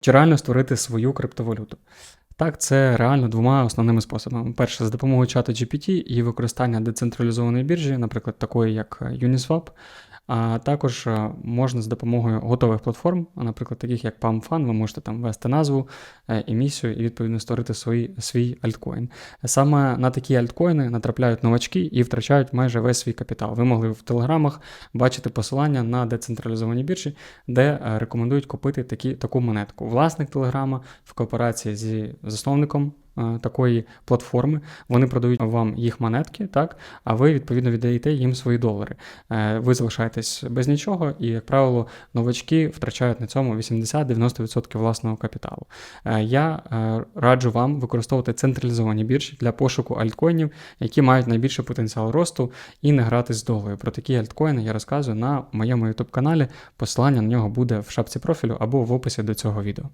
Чи реально створити свою криптовалюту? Так, це реально двома основними способами. Перше, з допомогою чату GPT і використання децентралізованої біржі, наприклад, такої як е, Uniswap. А також е, можна з допомогою готових платформ, наприклад, таких як PalmFun, ви можете там ввести назву, емісію і відповідно створити свій, свій альткоін. Саме на такі альткоїни натрапляють новачки і втрачають майже весь свій капітал. Ви могли в телеграмах бачити посилання на децентралізовані біржі, де е, рекомендують купити такі, таку монетку. Власник телеграма в кооперації зі засновником такої платформи. Вони продають вам їх монетки, так, а ви відповідно віддаєте їм свої долари. Е, Ви залишаєтесь без нічого, і, як правило, новачки втрачають на цьому 80-90% власного капіталу. Е, Я е, раджу вам використовувати централізовані біржі для пошуку альткоїнів, які мають найбільший потенціал росту, і не грати з доларою. Про такі альткоїни я розказую на моєму YouTube каналі. Посилання на нього буде в шапці профілю або в описі до цього відео.